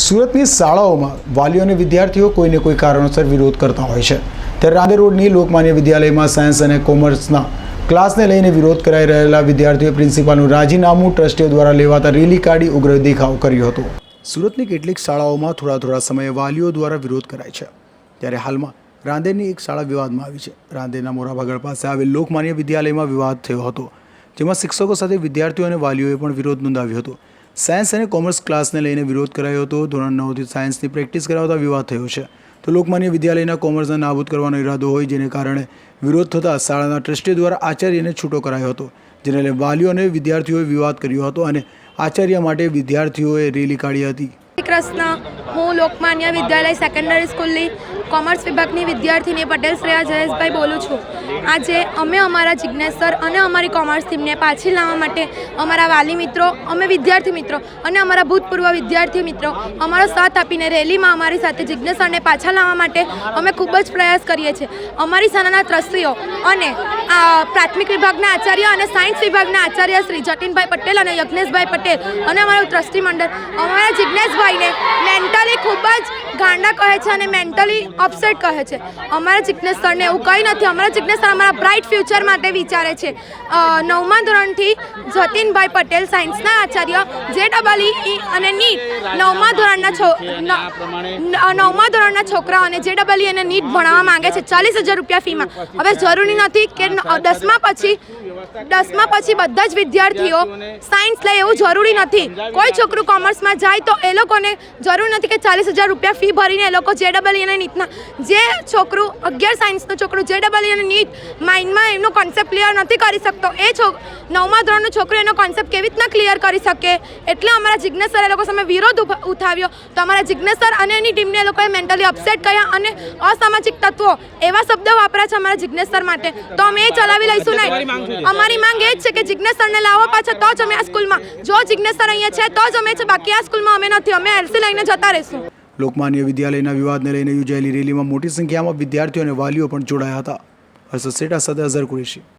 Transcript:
સુરતની શાળાઓમાં વાલીઓ અને વિદ્યાર્થીઓ કોઈને કોઈ કારણોસર વિરોધ કરતા હોય છે. ત્યારે રાંદેર રોડની લોકમાન્ય વિદ્યાલયમાં સાયન્સ અને કોમર્સના ક્લાસને લઈને વિરોધ કરાઈ રહેલા વિદ્યાર્થીઓએ પ્રિન્સિપાલનું રાજીનામું ટ્રસ્ટીઓ દ્વારા લેવાતા રેલી કાઢી ઉગ્ર દેખાવ કર્યો હતો. સુરતની કેટલીક શાળાઓમાં થોડા થોડા સમયે વાલીઓ દ્વારા વિરોધ કરાય છે. ત્યારે હાલમાં રાંદેરની એક શાળા વિવાદમાં આવી છે. રાંદેરના મોરાભાગળ પાસે આવેલ લોકમાન્ય વિદ્યાલયમાં વિવાદ થયો હતો, જેમાં શિક્ષકો સાથે વિદ્યાર્થીઓ અને વાલીઓએ પણ વિરોધ નોંધાવ્યો હતો. સાયન્સ અને કોમર્સ ક્લાસને લઈને વિરોધ કરાયો હતો. ધોરણ નવથી સાયન્સની પ્રેક્ટિસ કરાવતા વિવાદ થયો છે. તો લોકમાન્ય વિદ્યાલયના કોમર્સને નાબૂદ કરવાનો ઈરાદો હોય, જેને કારણે વિરોધ થતાં શાળાના ટ્રસ્ટી દ્વારા આચાર્યને છૂટો કરાયો હતો, જેને લઈને વાલીઓ અને વિદ્યાર્થીઓએ વિવાદ કર્યો હતો અને આચાર્ય માટે વિદ્યાર્થીઓએ રેલી કાઢી હતી. કૃષ્ણ. હું લોકમાન્ય વિદ્યાલય સેકન્ડરી સ્કૂલની કોમર્સ વિભાગની વિદ્યાર્થીની પટેલ શ્રેયા જયેશભાઈ બોલું છું. આજે અમે અમારા જિજ્ઞેશ અને અમારી કોમર્સ ટીમને પાછી લાવવા માટે અમારા વાલી મિત્રો, અમે વિદ્યાર્થી મિત્રો અને અમારા ભૂતપૂર્વ વિદ્યાર્થી મિત્રો અમારો સાથ આપીને રેલીમાં અમારી સાથે જિજ્ઞેશ સરને પાછા લાવવા માટે અમે ખૂબ જ પ્રયાસ કરીએ છીએ. અમારી શાળાના ત્રસ્તીઓ અને પ્રાથમિક વિભાગના આચાર્ય અને સાયન્સ વિભાગના આચાર્ય શ્રી જતીનભાઈ પટેલ અને યજ્ઞેશભાઈ પટેલ અને અમારું ટ્રસ્ટી મંડળ. અમારા જિજ્ઞેશભાઈને મેન્ટલી ખૂબ જ ગાંડા કહે છે અને મેન્ટલી અપસેટ કહે છે. અમારા જિજ્ઞેશ સરને એવું કંઈ નથી. અમારા જિજ્ઞેશ સર અમારા બ્રાઇટ ફ્યુચર માટે વિચારે છે. નવમા ધોરણથી જતીનભાઈ પટેલ સાયન્સના આચાર્ય જે ડબલ ઈ અને નીટ. નવમા ધોરણના નવમા ધોરણના છોકરાઓને જે ડબલ ઈ અને નીટ ભણાવવા માંગે છે. ચાલીસ હજાર રૂપિયા ફીમાં. હવે જરૂરી નથી કે દસમા પછી દસમા પછી બધા જ વિદ્યાર્થીઓ સાયન્સ લે એવું જરૂરી નથી. કોઈ છોકરું કોમર્સમાં જાય તો એ લોકોને જરૂર નથી કે ચાલીસ હજાર રૂપિયા ફી ભરીને એ લોકો જે ડબલ અને નીટના જે છોકરું અગિયાર સાયન્સનું છોકરું જે ડબલ અને નીટ માઇન્ડમાં એમનો કોન્સેપ્ટ ક્લિયર નથી કરી શકતો. એ છો નવમા ધોરણનું છોકરું એનો કોન્સેપ્ટ કેવી રીતના ક્લિયર કરી શકે? એટલે અમારા જિજ્ઞેશ સર એ લોકો સામે વિરોધ ઉઠાવ્યો. તો અમારા જિજ્ઞેશ સર અને એની ટીમને એ લોકોએ મેન્ટલી અપસેટ કર્યા અને અસામાજિક તત્વો એવા શબ્દો વાપર્યા છે અમારા જિજ્ઞેશ સર માટે. તો અમે એ ચલાવી લઈશું નહીં. અમારી માંગ એ જ છે કે જિજ્ઞેશ સરને લાવો પાછા તો જ અમે આ સ્કૂલમાં જો જિજ્ઞેશ સર અહીંયા છે તો જ અમે છે. બાકી આ સ્કૂલમાં અમે નથી. અમે એલસી લઈને જતા રહીશું. લોકમાન્ય વિદ્યાલયના વિવાદને લઈને યોજાયેલી રેલીમાં મોટી સંખ્યામાં વિદ્યાર્થીઓ અને વાલીઓ પણ જોડાયા હતા. હર્ષદ સેઠા સાથે અઝર કુરેશી.